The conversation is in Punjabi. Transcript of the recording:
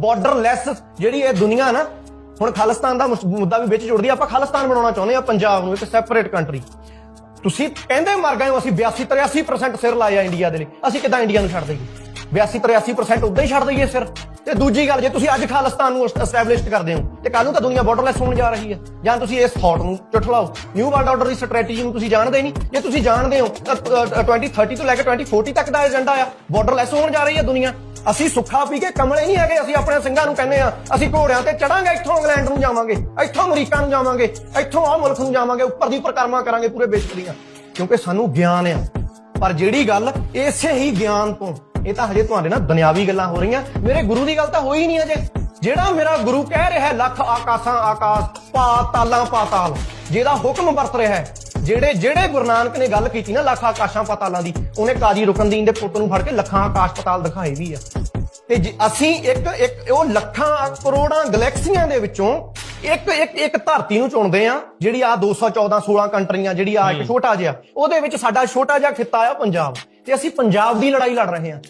ਬਾਰਡਰਲੈਸ ਜਿਹੜੀ ਇਹ ਦੁਨੀਆ ਨਾ ਹੁਣ ਖਾਲਿਸਤਾਨ ਦਾ ਮੁੱਦਾ ਵੀ ਵਿੱਚ ਜੁੜਦੀ ਆਪਾਂ ਖਾਲਿਸਤਾਨ ਬਣਾਉਣਾ ਚਾਹੁੰਦੇ ਆ ਪੰਜਾਬ ਨੂੰ ਇੱਕ ਸੈਪਰੇਟ ਕੰਟਰੀ ਤੁਸੀਂ ਕਹਿੰਦੇ ਮਰ ਗਏ ਹੋ ਅਸੀਂ 82 83% ਸਿਰ ਲਾਇਆ ਇੰਡੀਆ ਦੇ ਲਈ। ਅਸੀਂ ਕਿਦਾਂ ਇੰਡੀਆ ਨੂੰ ਛੱਡ ਦਈਏ? 82 83% ਉਦਾਂ ਹੀ ਛੱਡ ਦਈਏ ਸਿਰ। ਤੇ ਦੂਜੀ ਗੱਲ ਜੇ ਤੁਸੀਂ ਅੱਜ ਖਾਲਿਸਤਾਨ ਨੂੰ ਐਸਟੈਬਲਿਸ਼ਡ ਕਰਦੇ ਹੋ ਤੇ ਕੱਲ ਨੂੰ ਤਾਂ ਦੁਨੀਆ ਬਾਰਡਰਲੈਸ ਹੋਣ ਜਾ ਰਹੀ ਹੈ। ਜਾਂ ਤੁਸੀਂ ਇਸ ਥਾਟ ਨੂੰ ਚੁਟਲਾਓ ਨਿਊ ਵਰਲਡ ਆਰਡਰ ਦੀ ਸਟ੍ਰੈਟਜੀ ਨੂੰ ਤੁਸੀਂ ਜਾਣਦੇ ਨਹੀਂ। ਜੇ ਤੁਸੀਂ ਜਾਣਦੇ ਹੋ ਤਾਂ ਅ, ਅ, 2030 ਤੋਂ ਲੈ ਕੇ 2040 ਤੱਕ ਦਾ ਏਜੰਡਾ ਆ। ਬਾਰਡਰਲੈਸ ਹੋਣ ਜਾ ਰਹੀ ਹੈ ਦੁਨੀਆ। ਅਸੀਂ ਸੁੱਖਾ ਪੀ ਕੇ ਕਮਲੇ ਨਹੀਂ ਹੈਗੇ, ਅਸੀਂ ਆਪਣੇ ਸਿੰਘਾਂ ਨੂੰ ਕਹਿੰਦੇ ਆ ਅਸੀਂ ਘੋੜਿਆਂ ਤੇ ਚੜਾਂਗੇ, ਇੱਥੋਂ ਇੰਗਲੈਂਡ ਨੂੰ ਜਾਵਾਂਗੇ, ਇੱਥੋਂ ਅਮਰੀਕਾ ਨੂੰ ਜਾਵਾਂਗੇ, ਇੱਥੋਂ ਆਹ ਮੁਲਕ ਨੂੰ ਜਾਵਾਂਗੇ, ਉੱਪਰ ਦੀ ਪਰਕਰਮਾ ਕਰਾਂਗੇ ਪੂਰੇ ਵਿਸ਼ਵ ਦੀਆਂ। ਕਿਉਂਕਿ ਸਾਨੂੰ ਗਿਆਨ ਆ। ਪਰ ਜਿਹੜੀ ਗੱਲ ਇਸੇ ਹੀ ਗਿਆਨ ਤੋਂ, ਇਹ ਤਾਂ ਹਜੇ ਤੁਹਾਡੇ ਨਾਲ ਦੁਨਿਆਵੀ ਗੱਲਾਂ ਹੋ ਰਹੀਆਂ। ਮੇਰੇ ਗੁਰੂ ਦੀ ਗੱਲ ਤਾਂ ਹੋਈ ਨਹੀਂ ਅਜੇ। ਜਿਹੜਾ ਮੇਰਾ ਗੁਰੂ ਕਹਿ ਰਿਹਾ ਲੱਖ ਆਕਾਸ਼ਾਂ ਆਕਾਸ਼, ਪਾ ਪਾਤਾਲਾਂ ਪਾਤਾਲ ਜਿਹਦਾ ਹੁਕਮ ਵਰਤ ਰਿਹਾ ਹੈ ਜਿਹੜੇ ਜਿਹੜੇ ਗੁਰੂ ਨਾਨਕ ਨੇ ਗੱਲ ਕੀਤੀ ਨਾ ਲੱਖ ਆਕਾਸ਼ਾਂ ਪਾਤਾਲਾਂ ਦੀ ਉਹਨੇ ਕਾਜੀ ਰੁਕਨਦੀਨ ਦੇ ਪੁੱਤ ਨੂੰ ਫੜ ਕੇ ਲੱਖਾਂ ਆਕਾਸ਼ ਪਾਤਾਲ ਦਿਖਾਏ ਵੀ ਆ। ਤੇ ਅਸੀਂ ਇੱਕ ਇੱਕ ਉਹ ਲੱਖਾਂ ਕਰੋੜਾਂ ਗੈਲੈਕਸੀਆਂ ਦੇ ਵਿੱਚੋਂ ਇੱਕ ਇੱਕ ਇੱਕ ਧਰਤੀ ਨੂੰ ਚੁਣਦੇ ਆ ਜਿਹੜੀ ਆ 214 16 ਕੰਟਰੀਆਂ ਜਿਹੜੀ ਆ ਇੱਕ ਛੋਟਾ ਜਿਹਾ ਉਹਦੇ ਵਿੱਚ ਸਾਡਾ ਛੋਟਾ ਜਿਹਾ ਖਿੱਤਾ ਆ ਪੰਜਾਬ। ਤੇ ਅਸੀਂ ਪੰਜਾਬ ਦੀ ਲੜਾਈ ਲੜ ਰਹੇ ਹਾਂ